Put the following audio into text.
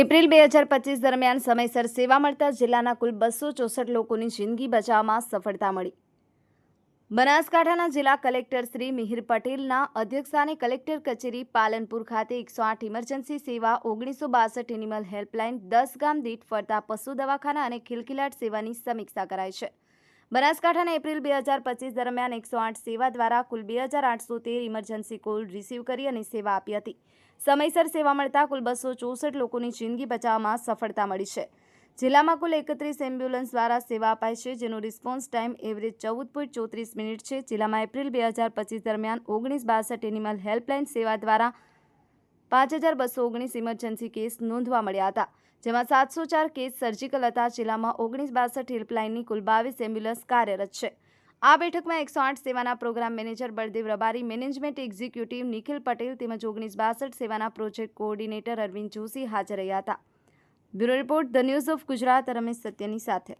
April બે હજાર પચીસ દરમિયાન સમયસર સેવા મળતા જિલ્લાના કુલ બસો ચોસઠ લોકોની જિંદગી બચાવવામાં સફળતા મળી. બનાસકાંઠાના જિલ્લા કલેક્ટર શ્રી મિહિર પટેલના અધ્યક્ષસ્થાને કલેક્ટર કચેરી પાલનપુર ખાતે એકસો આઠ ઇમરજન્સી સેવા, ઓગણીસો બાસઠ એનિમલ હેલ્પલાઇન, દસ ગામ દીઠ ફરતા પશુ દવાખાના અને ખિલખિલાટ સેવાની સમીક્ષા કરાઈ છે. બનાસકાંઠાના એપ્રિલ બે હજાર પચીસ દરમિયાન એકસો આઠ સેવા દ્વારા કુલ બે હજાર આઠસો તેર ઇમરજન્સી કોલ રિસીવ કરી અને સેવા આપી હતી. સમયસર સેવા મળતા કુલ બસો ચોસઠ લોકોની જિંદગી બચાવવામાં સફળતા મળી છે. જિલ્લામાં કુલ એકત્રીસ એમ્બ્યુલન્સ દ્વારા સેવા અપાય છે, જેનો રિસ્પોન્સ ટાઈમ એવરેજ ચૌદ પોઈન્ટ ચોત્રીસ મિનિટ છે. જિલ્લામાં એપ્રિલ બે હજાર પચીસ દરમિયાન ઓગણીસ બાસઠ એનિમલ હેલ્પલાઇન સેવા દ્વારા પાંચ હજાર બસો ઓગણીસ ઇમરજન્સી કેસ નોંધવા મળ્યા હતા, જેમાં સાતસો ચાર કેસ સર્જિકલ હતા. જિલ્લામાં ઓગણીસ બાસઠ હેલ્પલાઇનની કુલ બાવીસ એમ્બ્યુલન્સ કાર્યરત છે. આ બેઠકમાં એકસો આઠ સેવાના programme manager Baldev Rabari management executive Nikhil Patel તેમજ ઓગણીસ બાસઠ સેવાના પ્રોજેક્ટ કોઓર્ડિનેટર અરવિંદ જોશી હાજર રહ્યા હતા. Bureau report the news of Gujarat, Ramesh સત્યની સાથે.